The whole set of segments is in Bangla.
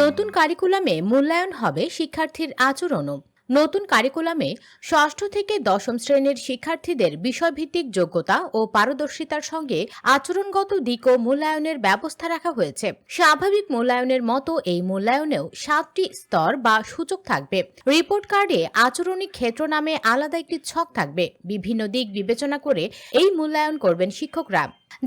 নতুন কারিকুলামে মূল্যায়ন হবে শিক্ষার্থীর আচরণও। নতুন কারিকুলামে ষষ্ঠ থেকে দশম শ্রেণির শিক্ষার্থীদের বিষয়ভিত্তিক যোগ্যতা ও পারদর্শিতার সঙ্গে আচরণগত দিকও মূল্যায়নের ব্যবস্থা রাখা হয়েছে। স্বাভাবিক মূল্যায়নের মতো এই মূল্যায়নেও সাতটি স্তর বা সূচক থাকবে। রিপোর্ট কার্ডে আচরণিক ক্ষেত্র নামে আলাদা একটি ছক থাকবে। বিভিন্ন দিক বিবেচনা করে এই মূল্যায়ন করবেন শিক্ষকরা।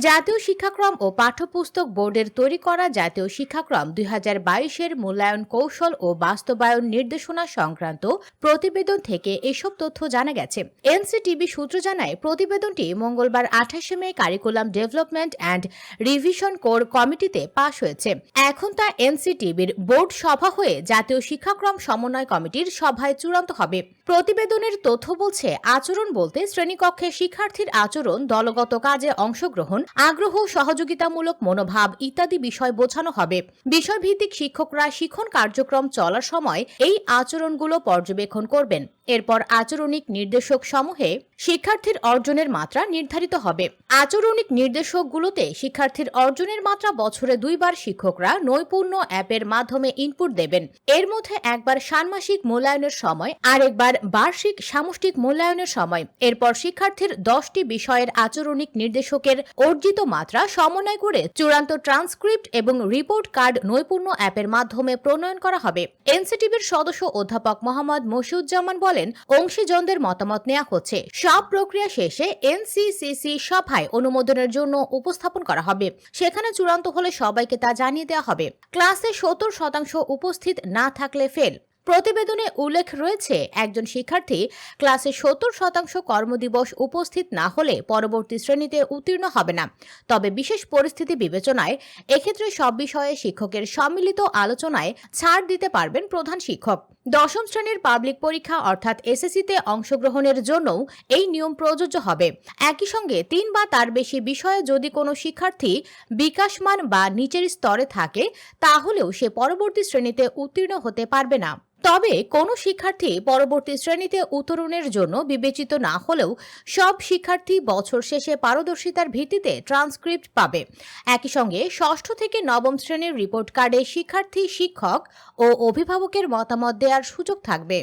জাতীয় শিক্ষাক্রম ও পাঠ্যপুস্তক বোর্ডের তৈরি করা জাতীয় শিক্ষাক্রম দুই হাজার বাইশের মূল্যায়ন কৌশল ও বাস্তবায়ন নির্দেশনা সংক্রান্ত প্রতিবেদন থেকে এসব তথ্য জানা গেছে। এনসিটিভি সূত্র জানায়, প্রতিবেদনটি মঙ্গলবার আঠাশে May curriculum development and revision core কমিটিতে পাশ হয়েছে। এখন তা এনসিটিভির বোর্ড সভা হয়ে জাতীয় শিক্ষাক্রম সমন্বয় কমিটির সভায় চূড়ান্ত হবে। প্রতিবেদনের তথ্য বলছে, আচরণ বলতে শ্রেণীকক্ষে শিক্ষার্থীর আচরণ, দলগত কাজে অংশগ্রহণ, আগ্রহ, সহযোগিতামূলক মনোভাব ইত্যাদি বিষয় বোঝানো হবে। বিষয়ভিত্তিক শিক্ষকরা শিক্ষণ কার্যক্রম চলার সময় এই আচরণগুলো পর্যবেক্ষণ করবেন। এরপর আচরণিক নির্দেশক সমূহে শিক্ষার্থীর অর্জনের মাত্রা নির্ধারিত হবে। আচরণিক নির্দেশকগুলোতে শিক্ষার্থীর অর্জনের মাত্রা বছরে দুইবার শিক্ষকরা নৈপুণ্য অ্যাপের মাধ্যমে ইনপুট দেবেন। এর মধ্যে একবার ষান্মাসিক মূল্যায়নের সময় আর একবার বার্ষিক সামষ্টিক মূল্যায়নের সময়। এরপর শিক্ষার্থীর দশটি বিষয়ের আচরণিক নির্দেশকের অর্জিত মাত্রা সমন্বয় করে চূড়ান্ত ট্রান্সক্রিপ্ট এবং রিপোর্ট কার্ড নৈপুণ্য অ্যাপের মাধ্যমে প্রণয়ন করা হবে। এনসিটিভির সদস্য অধ্যাপক মোহাম্মদ মসিউজ্জামান বলেন, অংশীজনদের মতামত নেওয়া হচ্ছে। সব প্রক্রিয়া শেষে এনসিসিসি সভায় অনুমোদনের জন্য উপস্থাপন করা হবে। সেখানে চূড়ান্ত হলে সবাইকে তা জানিয়ে দেওয়া হবে। ক্লাসে সত্তর শতাংশ উপস্থিত না থাকলে ফেল। প্রতিবেদনে উল্লেখ রয়েছে, একজন শিক্ষার্থী ক্লাসে সত্তর শতাংশ কর্মদিবস উপস্থিত না হলে পরবর্তী শ্রেণীতে উত্তীর্ণ হবে না। তবে বিশেষ পরিস্থিতি বিবেচনায় এক্ষেত্রে সব বিষয়ে শিক্ষকের সম্মিলিত আলোচনায় ছাড় দিতে পারবেন প্রধান শিক্ষক। দশম শ্রেণির পাবলিক পরীক্ষা অর্থাৎ এসএসসিতে অংশগ্রহণের জন্যও এই নিয়ম প্রযোজ্য হবে। একই সঙ্গে তিন বা তার বেশি বিষয়ে যদি কোনো শিক্ষার্থী বিকাশমান বা নিচের স্তরে থাকে, তাহলেও সে পরবর্তী শ্রেণীতে উত্তীর্ণ হতে পারবে না। তবে কোনো শিক্ষার্থী পরবর্তী শ্রেণীতে উত্তরণের জন্য বিবেচিত না হলেও সব শিক্ষার্থী বছর শেষে পারদর্শিতার ভিত্তিতে ট্রান্সক্রিপ্ট পাবে। একই সঙ্গে ষষ্ঠ থেকে নবম শ্রেণির রিপোর্ট কার্ডে শিক্ষার্থী, শিক্ষক ও অভিভাবকের মতামত দেওয়ার সুযোগ থাকবে।